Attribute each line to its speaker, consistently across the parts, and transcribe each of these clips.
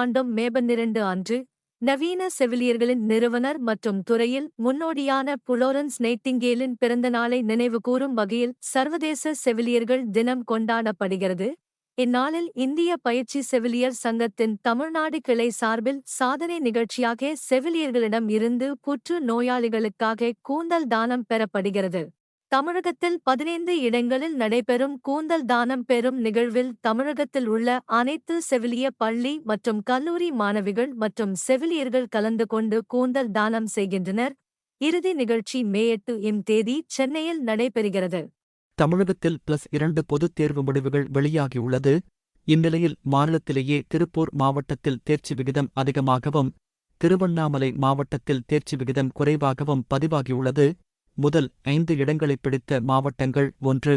Speaker 1: ஆண்டும் மே பன்னிரண்டு அன்று நவீன செவிலியர்களின் நிறுவனர் மற்றும் துறையில் முன்னோடியான புலோரன்ஸ் நைட்டிங்கேலின் பிறந்தநாளை நினைவுகூரும் வகையில் சர்வதேச செவிலியர்கள் தினம் கொண்டாடப்படுகிறது. இந்நாளில் இந்திய பயிற்சி செவிலியர் சங்கத்தின் தமிழ்நாடு கிளை சார்பில் சாதனை நிகழ்ச்சியாக செவிலியர்களிடம் இருந்து புற்று நோயாளிகளுக்காக கூந்தல் தானம் பெறப்படுகிறது. தமிழகத்தில் பதினைந்து இடங்களில் நடைபெறும் கூந்தல் தானம் பெறும் நிகழ்வில் தமிழகத்தில் உள்ள அனைத்து செவிலிய பள்ளி மற்றும் கல்லூரி மாணவிகள் மற்றும் செவிலியர்கள் கலந்து கொண்டு கூந்தல் தானம் செய்கின்றனர். இறுதி நிகழ்ச்சி மே எட்டு இம் தேதி சென்னையில் நடைபெறுகிறது.
Speaker 2: தமிழகத்தில் பிளஸ் இரண்டு பொதுத் தேர்வு முடிவுகள் வெளியாகியுள்ளது. இந்நிலையில் மாநிலத்திலேயே திருப்பூர் மாவட்டத்தில் தேர்ச்சி விகிதம் அதிகமாகவும் திருவண்ணாமலை மாவட்டத்தில் தேர்ச்சி விகிதம் குறைவாகவும் பதிவாகியுள்ளது. முதல் ஐந்து இடங்களை பிடித்த மாவட்டங்கள் ஒன்று.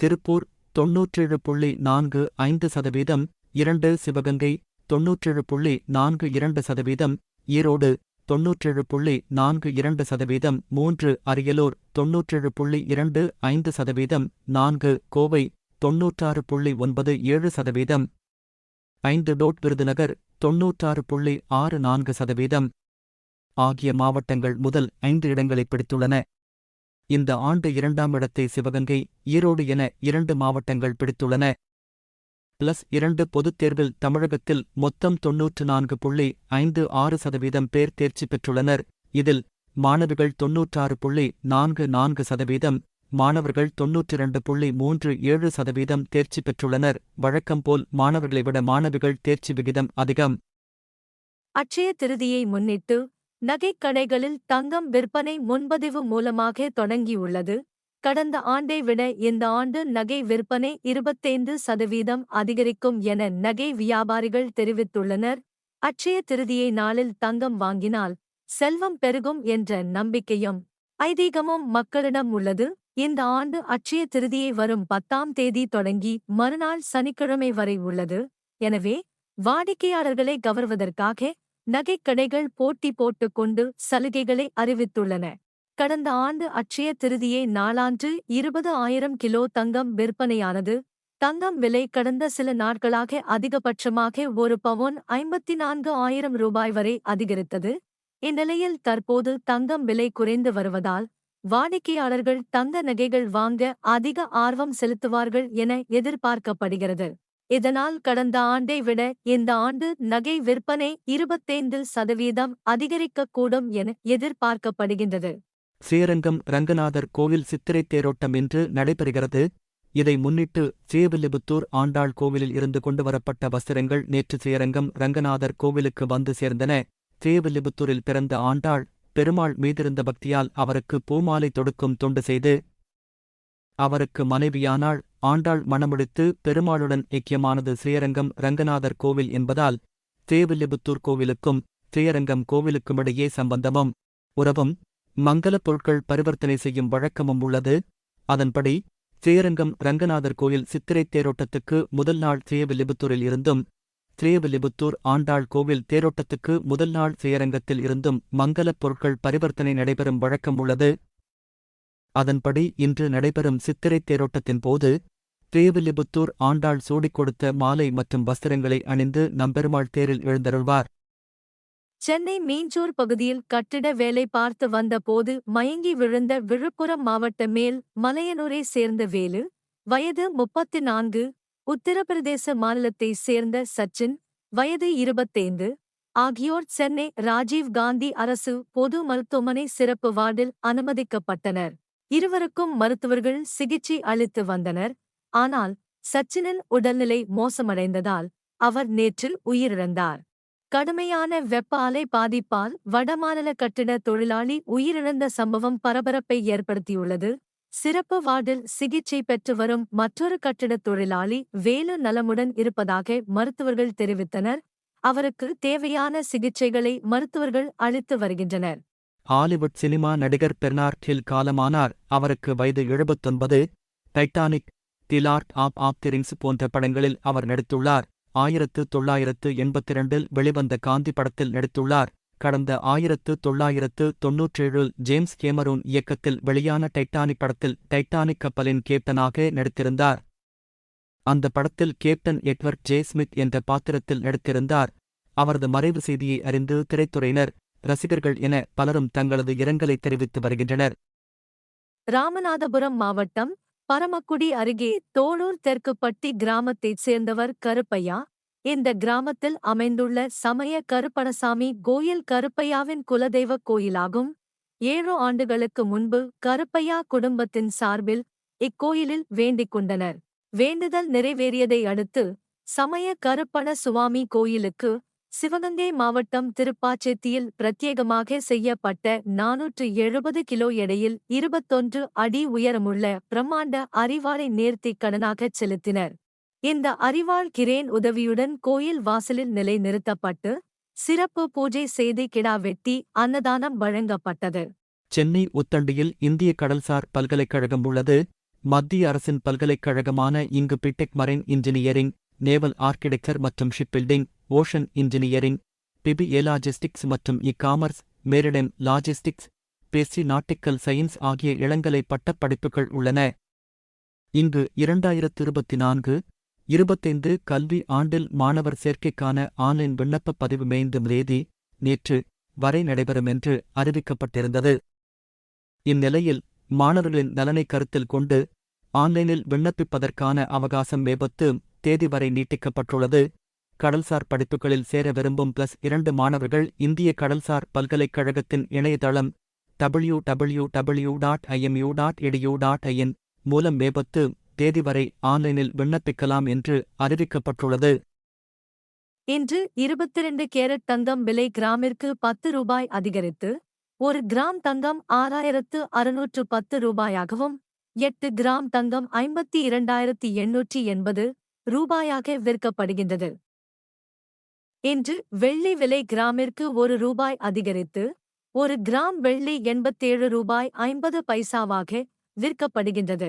Speaker 2: திருப்பூர் தொன்னூற்றேழு புள்ளி நான்கு ஐந்து சதவீதம் இரண்டு சிவகங்கை தொன்னூற்றேழு புள்ளி நான்கு இரண்டு சதவீதம் ஈரோடு தொன்னூற்றேழு புள்ளி நான்கு இரண்டு சதவீதம் மூன்று அரியலூர் தொன்னூற்றேழு புள்ளி இரண்டு ஐந்து சதவீதம் நான்கு கோவை தொன்னூற்றாறு புள்ளி ஒன்பது ஏழு சதவீதம். ஐந்து டோட் விருதுநகர் தொன்னூற்றாறு புள்ளி ஆறு நான்கு சதவீதம் ஆகிய மாவட்டங்கள் முதல் ஐந்து இடங்களை பிடித்துள்ளன. இந்த ஆண்டு இரண்டாம் இடத்தை சிவகங்கை ஈரோடு என இரண்டு மாவட்டங்கள் பிடித்துள்ளன. பிளஸ் இரண்டு பொதுத் தேர்வில் தமிழகத்தில் மொத்தம் தொன்னூற்று நான்கு புள்ளி ஐந்து ஆறு சதவீதம் பேர் தேர்ச்சி பெற்றுள்ளனர். இதில் மாணவிகள் தொன்னூற்றாறு புள்ளி நான்கு நான்கு சதவீதம் மாணவர்கள் தொன்னூற்றி இரண்டு புள்ளி மூன்று ஏழு சதவீதம் தேர்ச்சி பெற்றுள்ளனர். வழக்கம்போல் மாணவர்களை விட மாணவிகள் தேர்ச்சி விகிதம் அதிகம்.
Speaker 1: அட்சய திருதியை முன்னிட்டு நகைக் கடைகளில் தங்கம் விற்பனை முன்பதிவு மூலமாக தொடங்கியுள்ளது. கடந்த ஆண்டை விட இந்த ஆண்டு நகை விற்பனை இருபத்தைந்து சதவீதம் அதிகரிக்கும் என நகை வியாபாரிகள் தெரிவித்துள்ளனர். அச்சய திருதியை நாளில் தங்கம் வாங்கினால் செல்வம் பெருகும் என்ற நம்பிக்கையும் ஐதீகமும் மக்களிடம் உள்ளது. இந்த ஆண்டு அச்சய திருதியை வரும் பத்தாம் தேதி தொடங்கி மறுநாள் சனிக்கிழமை வரை உள்ளது. எனவே வாடிக்கையாளர்களை கவர்வதற்காக நகைக்கடைகள் போட்டி போட்டுக் கொண்டு சலுகைகளை அறிவித்துள்ளன. கடந்த ஆண்டு அட்சய திருதியை நாளான்று இருபது ஆயிரம் கிலோ தங்கம் விற்பனையானது. தங்கம் விலை கடந்த சில நாட்களாக அதிகபட்சமாக ஒரு பவுன் ஐம்பத்தி நான்கு ஆயிரம் ரூபாய் வரை அதிகரித்தது. இந்நிலையில் தற்போது தங்கம் விலை குறைந்து வருவதால் வாடிக்கையாளர்கள் தங்க நகைகள் வாங்க அதிக ஆர்வம் செலுத்துவார்கள் என எதிர்பார்க்கப்படுகிறது. இதனால் கடந்த ஆண்டை விட இந்த ஆண்டு நகை விற்பனை இருபத்தைந்து சதவீதம் அதிகரிக்கக்கூடும் என எதிர்பார்க்கப்படுகின்றது.
Speaker 2: ஸ்ரீரங்கம் ரங்கநாதர் கோவில் சித்திரைத் தேரோட்டம் இன்று நடைபெறுகிறது. இதை முன்னிட்டு ஸ்ரீவில்லிபுத்தூர் ஆண்டாள் கோவிலில் இருந்து கொண்டுவரப்பட்ட வஸ்திரங்கள் நேற்று ஸ்ரீரங்கம் ரங்கநாதர் கோவிலுக்கு வந்து சேர்ந்தன. ஸ்ரீவில்லிபுத்தூரில் பிறந்த ஆண்டாள் பெருமாள் மீதிருந்த பக்தியால் அவருக்கு பூமாலை தொடுக்கும் தொண்டு செய்து அவருக்கு மனைவியானாள் ஆண்டாள் மணமுடித்து பெருமாளுடன் ஐக்கியமானது ஸ்ரீரங்கம் ரங்கநாதர் கோவில் என்பதால் தேவில்லிபுத்தூர் கோவிலுக்கும் ஸ்ரீரங்கம் கோவிலுக்குமிடையே சம்பந்தமும் உறவும் மங்கலப் பொருட்கள் பரிவர்த்தனை செய்யும் வழக்கமும் உள்ளது. அதன்படி ஸ்ரீரங்கம் ரங்கநாதர் கோயில் சித்திரைத் தேரோட்டத்துக்கு முதல் நாள் ஸ்ரீவில்லிபுத்தூரில் இருந்தும் ஸ்ரீவில்லிபுத்தூர் ஆண்டாள் கோவில் தேரோட்டத்துக்கு முதல் நாள் ஸ்ரீரங்கத்தில் இருந்தும் மங்கலப் பொருட்கள் பரிவர்த்தனை நடைபெறும் வழக்கம் உள்ளது. அதன்படி இன்று நடைபெறும் சித்திரைத் தேரோட்டத்தின் போது ஸ்ரீவில்லிபுத்தூர் ஆண்டாள் சூடிக் கொடுத்த மாலை மற்றும் வஸ்திரங்களை அணிந்து நம்பெருமாள் தேரில் எழுந்தருள்வார்.
Speaker 1: சென்னை மீஞ்சூர் பகுதியில் கட்டிட வேலை பார்த்து வந்தபோது மயங்கி விழுந்த விழுப்புரம் மாவட்ட மேல் மலையனூரை சேர்ந்த வேலு வயது முப்பத்தி நான்கு உத்தரப்பிரதேச மாநிலத்தைச் சேர்ந்த சச்சின் வயது இருபத்தைந்து ஆகியோர் சென்னை ராஜீவ் காந்தி அரசு பொது மருத்துவமனை சிறப்பு வார்டில் அனுமதிக்கப்பட்டனர். இருவருக்கும் மருத்துவர்கள் சிகிச்சை அளித்து வந்தனர். ஆனால் சச்சினின் உடல்நிலை மோசமடைந்ததால் அவர் நேற்றில் உயிரிழந்தார். கடுமையான வெப்ப அலை பாதிப்பால் வடமாநில கட்டிட தொழிலாளி உயிரிழந்த சம்பவம் பரபரப்பை ஏற்படுத்தியுள்ளது. சிறப்பு வார்டில் சிகிச்சை பெற்று வரும் மற்றொரு கட்டிடத் தொழிலாளி வேலு நலமுடன் இருப்பதாக மருத்துவர்கள் தெரிவித்தனர். அவருக்கு தேவையான சிகிச்சைகளை மருத்துவர்கள் அளித்து வருகின்றனர்.
Speaker 2: ஹாலிவுட் சினிமா நடிகர் பெர்னார்டில் காலமானார். அவருக்கு வயது எழுபத்தொன்பது. Titanic the Lord of of the Rings போன்ற படங்களில் அவர் நடித்துள்ளார். ஆயிரத்து தொள்ளாயிரத்து எண்பத்திரண்டில் வெளிவந்த காந்தி படத்தில் நடித்துள்ளார். கடந்த ஆயிரத்து தொள்ளாயிரத்து தொன்னூற்றேழில் ஜேம்ஸ் கேமரூன் இயக்கத்தில் வெளியான டைட்டானிக் படத்தில் டைட்டானிக் கப்பலின் கேப்டனாக நடித்திருந்தார். அந்த படத்தில் கேப்டன் எட்வர்ட் ஜே ஸ்மித் என்ற பாத்திரத்தில் நடித்திருந்தார். அவரது மறைவு செய்தியை அறிந்து திரைத்துறையினர் ரசிகர்கள் என பலரும் தங்களது இரங்கலை தெரிவித்து வருகின்றனர்.
Speaker 1: ராமநாதபுரம் மாவட்டம் பரமக்குடி அருகே தோளூர் தெற்குப்பட்டி கிராமத்தைச் சேர்ந்தவர் கருப்பையா. இந்த கிராமத்தில் அமைந்துள்ள சமய கருப்பணசாமி கோயில் கருப்பையாவின் குலதெய்வ கோயிலாகும். ஏழு ஆண்டுகளுக்கு முன்பு கருப்பையா குடும்பத்தின் சார்பில் இக்கோயிலில் வேண்டிக் கொண்டனர். வேண்டுதல் நிறைவேறியதை அடுத்து சமய கருப்பண சுவாமி கோயிலுக்கு சிவகங்கை மாவட்டம் திருப்பாச்சேத்தியில் பிரத்யேகமாக செய்யப்பட்ட நானூற்று எழுபது கிலோ எடையில் இருபத்தொன்று அடி உயரமுள்ள பிரம்மாண்ட அறிவாளை நேர்த்திக் கடனாகச் செலுத்தினர். இந்த அறிவாள் கிரேன் உதவியுடன் கோயில் வாசலில் நிலை நிறுத்தப்பட்டு சிறப்பு பூஜை செய்து கிடா வெட்டி அன்னதானம் வழங்கப்பட்டது.
Speaker 2: சென்னை உத்தண்டியில் இந்திய கடல்சார் பல்கலைக்கழகம் உள்ளது. மத்திய அரசின் பல்கலைக்கழகமான இங்கு B Tech marine engineering naval architecture மற்றும் shipbuilding ocean engineering B B A logistics மற்றும் e commerce maritime logistics B Sc nautical science ஆகிய இளங்கலை பட்டப்படிப்புகள் உள்ளன. இங்கு இரண்டாயிரத்து இருபத்தி நான்கு இருபத்தைந்து கல்வி ஆண்டில் மாணவர் சேர்க்கைக்கான ஆன்லைன் விண்ணப்ப பதிவு மேய்ந்தும் தேதி நேற்று வரை நடைபெறும் என்று அறிவிக்கப்பட்டிருந்தது. இந்நிலையில் மாணவர்களின் நலனை கருத்தில் கொண்டு ஆன்லைனில் விண்ணப்பிப்பதற்கான அவகாசம் மேபத்து தேதி வரை நீட்டிக்கப்பட்டுள்ளது. கடல்சார் படிப்புகளில் சேர விரும்பும் பிளஸ் இரண்டு மாணவர்கள் இந்திய கடல்சார் பல்கலைக்கழகத்தின் இணையதளம் W W W dot IMU dot edu dot in மூலம் மேபத்து தேதி வரை ஆன்லைனில் விண்ணப்பிக்கலாம் என்று அறிவிக்கப்பட்டுள்ளது.
Speaker 1: இன்று இருபத்திரண்டு கேரட் தங்கம் விலை கிராமிற்கு பத்து ரூபாய் அதிகரித்து ஒரு கிராம் தங்கம் ஆறாயிரத்து அறுநூற்று பத்து ரூபாயாகவும் எட்டு கிராம் தங்கம் ஐம்பத்தி இரண்டாயிரத்தி எண்ணூற்றி எண்பது ரூபாயாக விற்கப்படுகின்றது. இன்று வெள்ளி விலை கிராமிற்கு ஒரு ரூபாய் அதிகரித்து ஒரு கிராம் வெள்ளி எண்பத்தேழு ரூபாய் ஐம்பது பைசாவாக விற்கப்படுகின்றது.